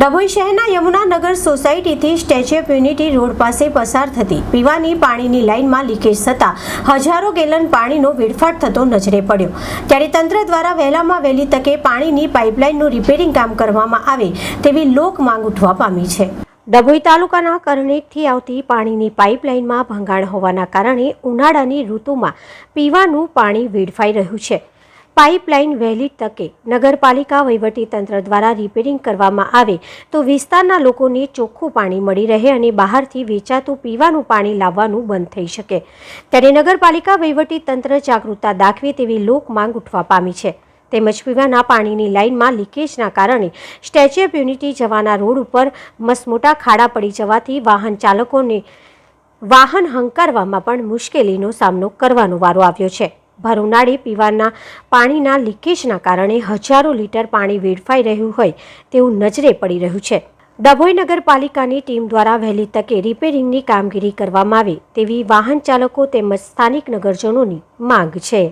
ડભોઈ શહેરના યમુનાનગર સોસાયટીથી statue of unity road પાસે પસાર થતી પીવાની પાણીની લાઇનમાં લીકેજ થતાં હજારો ગેલન પાણીનો વેડફાટ થતો નજરે પડ્યો. ત્યારે તંત્ર દ્વારા વહેલામાં વહેલી તકે પાણીની પાઇપલાઇનનું રિપેરિંગ કામ કરવામાં આવે તેવી લોક માંગ ઉઠવા પામી છે. ડભોઈ તાલુકાના કરણેકથી આવતી પાણીની પાઇપલાઇનમાં ભંગાણ હોવાના કારણે ઉનાળાની ઋતુમાં પીવાનું પાણી વેડફાઈ રહ્યું છે. પાઇપલાઇન વહેલી તકે નગરપાલિકા વહીવટીતંત્ર દ્વારા રિપેરિંગ કરવામાં આવે તો વિસ્તારના લોકોને ચોખ્ખું પાણી મળી રહે અને બહારથી વેચાતું પીવાનું પાણી લાવવાનું બંધ થઈ શકે. ત્યારે નગરપાલિકા વહીવટીતંત્ર જાગૃતતા દાખવે તેવી લોક માંગ ઉઠવા પામી છે. તેમજ પીવાના પાણીની લાઇનમાં લીકેજના કારણે સ્ટેચ્યુ ઓફ યુનિટી જવાના રોડ ઉપર મસમોટા ખાડા પડી જવાથી વાહન ચાલકોને વાહન હંકારવામાં પણ મુશ્કેલીનો સામનો કરવાનો વારો આવ્યો છે. ભર ઉનાળે પીવાના પાણીના લીકેજના કારણે હજારો લીટર પાણી વેડફાઈ રહ્યું હોય તેવું નજરે પડી રહ્યું છે. ડભોઈ નગરપાલિકાની ટીમ દ્વારા વહેલી તકે રિપેરિંગની કામગીરી કરવામાં આવે તેવી વાહન ચાલકો તેમજ સ્થાનિક નગરજનોની માંગ છે.